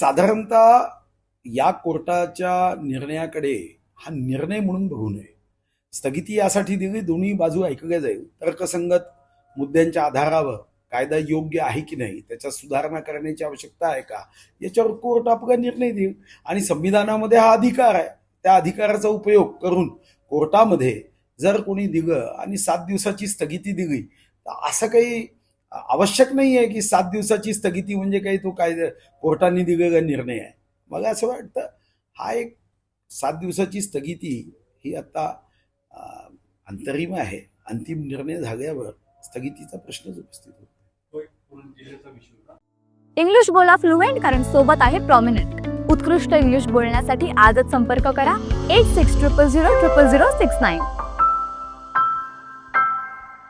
साधारणतः या कोर्टाच्या निर्णयाकडे हा निर्णय म्हणून बघू नये. स्थगिती यासाठी दिली दोन्ही बाजू ऐकल्या जाईल. तर्कसंगत मुद्द्यांच्या आधारावर कायदा योग्य आहे की नाही त्याच्यात सुधारणा करण्याची आवश्यकता आहे का याच्यावर कोर्ट आपला निर्णय देईल. आणि संविधानामध्ये हा अधिकार आहे. त्या अधिकाराचा उपयोग करून कोर्टामध्ये जर कोणी दिलं आणि सात दिवसाची स्थगिती दिली तर असं काही आवश्यक नाही आहे की सात दिवसाची स्थगिती म्हणजे काही तो काय कोर्टाने दिलेला निर्णय आहे. मला असं वाटतं हा एक सात दिवसाची स्थगिती ही आता अंतरिम आहे. अंतिम निर्णय झाल्यावर स्थगितीचा प्रश्नच उपस्थित होतो. इंग्लिश बोला फ्लुएंट कारण सोबत आहे प्रॉमिनंट उत्कृष्ट इंग्लिश बोलण्यासाठी आजच संपर्क करा. Eight six triple zero triple zero six nine